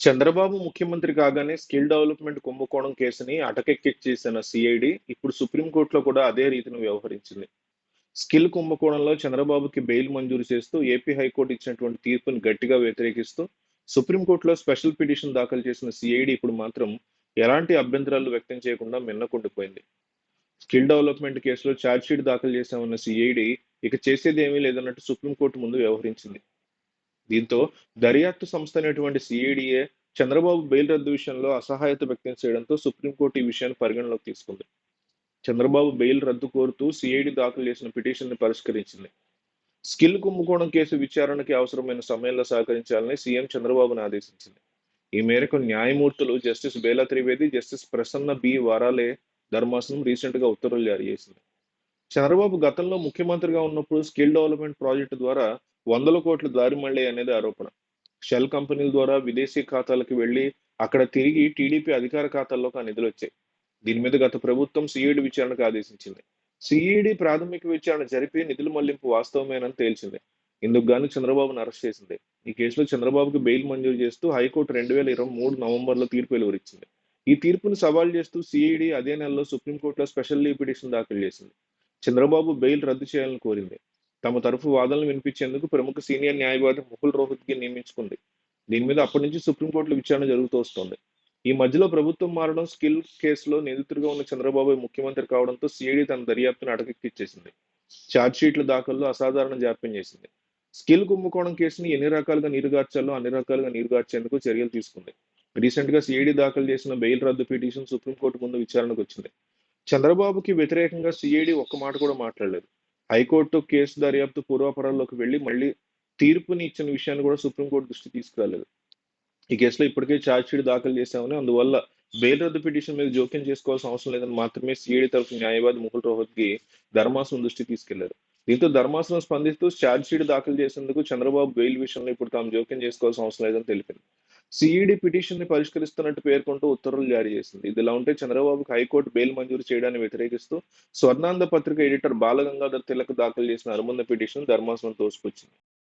చంద్రబాబు ముఖ్యమంత్రి కాగానే skill development కుంభకోణం కేసుని అటకెక్కించేసిన సిఐడి ఇప్పుడు సుప్రీంకోర్టులో కూడా అదే రీతిని వ్యవహరించింది. స్కిల్ కుంభకోణంలో చంద్రబాబుకి బెయిల్ మంజూరు చేస్తూ ఏపీ హైకోర్టు ఇచ్చినటువంటి తీర్పును గట్టిగా వ్యతిరేకిస్తూ సుప్రీంకోర్టులో స్పెషల్ పిటిషన్ దాఖలు చేసిన సిఐడి ఇప్పుడు మాత్రం ఎలాంటి అభ్యంతరాలు వ్యక్తం చేయకుండా మిన్నకుండిపోయింది స్కిల్ డెవలప్మెంట్ కేసులో ఛార్జ్షీట్ దాఖలు చేశామన్న సిఐడి ఇక చేసేది ఏమీ లేదన్నట్టు సుప్రీంకోర్టు ముందు వ్యవహరించింది. దీంతో దర్యాప్తు సంస్థ అనేటువంటి సిఐడిఏ చంద్రబాబు బెయిల్ రద్దు విషయంలో అసహాయత వ్యక్తం చేయడంతో సుప్రీంకోర్టు ఈ విషయాన్ని పరిగణలోకి తీసుకుంది. చంద్రబాబు బెయిల్ రద్దు కోరుతూ సిఐడి దాఖలు చేసిన పిటిషన్ని పరిష్కరించింది. స్కిల్ కుంభకోణం కేసు విచారణకి అవసరమైన సమయంలో సహకరించాలని సీఎం చంద్రబాబును ఆదేశించింది. ఈ మేరకు న్యాయమూర్తులు justice Bela Trivedi justice Prasanna B Varale ధర్మాసనం రీసెంట్గా ఉత్తర్వులు జారీ చేసింది. చంద్రబాబు గతంలో ముఖ్యమంత్రిగా ఉన్నప్పుడు స్కిల్ డెవలప్మెంట్ ప్రాజెక్టు ద్వారా వందల కోట్లు దారి మళ్ళీ అనేది ఆరోపణ. షెల్ కంపెనీల ద్వారా విదేశీ ఖాతాలకు వెళ్ళి అక్కడ తిరిగి టీడీపీ అధికార ఖాతాల్లోకి ఆ నిధులు వచ్చాయి. దీని మీద గత ప్రభుత్వం సిఐడి విచారణకు ఆదేశించింది. సిఈడి ప్రాథమిక విచారణ జరిపి నిధుల మళ్ళింపు వాస్తవమేనని తేల్చింది. ఇందుకు గాను చంద్రబాబును అరెస్ట్ చేసింది. ఈ కేసులో చంద్రబాబుకి బెయిల్ మంజూరు చేస్తూ హైకోర్టు రెండు వేల ఇరవై మూడు నవంబర్లో తీర్పు వెలువరించింది. ఈ తీర్పును సవాల్ చేస్తూ సిఈడి అదే నెలలో సుప్రీంకోర్టులో స్పెషల్ లీవ్ పిటిషన్ దాఖలు చేసింది. చంద్రబాబు బెయిల్ రద్దు చేయాలని కోరింది. తమ తరఫు వాదనలు వినిపించేందుకు ప్రముఖ సీనియర్ న్యాయవాది ముకుల్ రోహిత్కి నియమించుకుంది. దీని మీద అప్పటి నుంచి సుప్రీంకోర్టులో విచారణ జరుగుతూ వస్తోంది. ఈ మధ్యలో ప్రభుత్వం మారడం స్కిల్ కేసులో నిందితుడిగా ఉన్న చంద్రబాబు ముఖ్యమంత్రి కావడంతో సిఐడి తన దర్యాప్తును అటకెక్కిచ్చేసింది. ఛార్జ్షీట్ల దాఖల్లో అసాధారణ జాప్యం చేసింది. స్కిల్ కుంభకోణం కేసుని ఎన్ని రకాలుగా నీరుగార్చాలో అన్ని రకాలుగా నీరుగార్చేందుకు చర్యలు తీసుకుంది. రీసెంట్గా సిఐడి దాఖలు చేసిన బెయిల్ రద్దు పిటిషన్ సుప్రీంకోర్టు ముందు విచారణకు వచ్చింది. చంద్రబాబుకి వ్యతిరేకంగా సిఐడి ఒక్క మాట కూడా మాట్లాడలేదు. హైకోర్టు కేసు దర్యాప్తు పూర్వాపరాల్లోకి వెళ్ళి మళ్ళీ తీర్పుని ఇచ్చిన విషయాన్ని కూడా సుప్రీంకోర్టు దృష్టి తీసుకురాలేదు. ఈ కేసులో ఇప్పటికే ఛార్జ్షీట్ దాఖలు చేశామని అందువల్ల బెయిల్ రద్దు పిటిషన్ మీద జోక్యం చేసుకోవాల్సిన అవసరం లేదని మాత్రమే సిఐడి తరఫు న్యాయవాది ముకుల్ రోహత్కి ధర్మాసనం దృష్టి తీసుకెళ్ళారు. దీంతో ధర్మాసనం స్పందిస్తూ ఛార్జ్షీట్ దాఖలు చేసేందుకు చంద్రబాబు బెయిల్ విషయంలో ఇప్పుడు తాము జోక్యం చేసుకోవాల్సిన అవసరం లేదని తెలిపింది. సిఈడి పిటిషన్ని పరిష్కరిస్తున్నట్టు పేర్కొంటూ ఉత్తర్వులు జారీ చేసింది. ఇదిలా ఉంటే చంద్రబాబుకు హైకోర్టు బెయిల్ మంజూరు చేయడాన్ని వ్యతిరేకిస్తూ స్వర్ణాంధ పత్రిక ఎడిటర్ బాలగంగాధర్ తిలక్ దాఖలు చేసిన అనుబంధ పిటిషన్ ధర్మాసనం తోసిపుచ్చింది.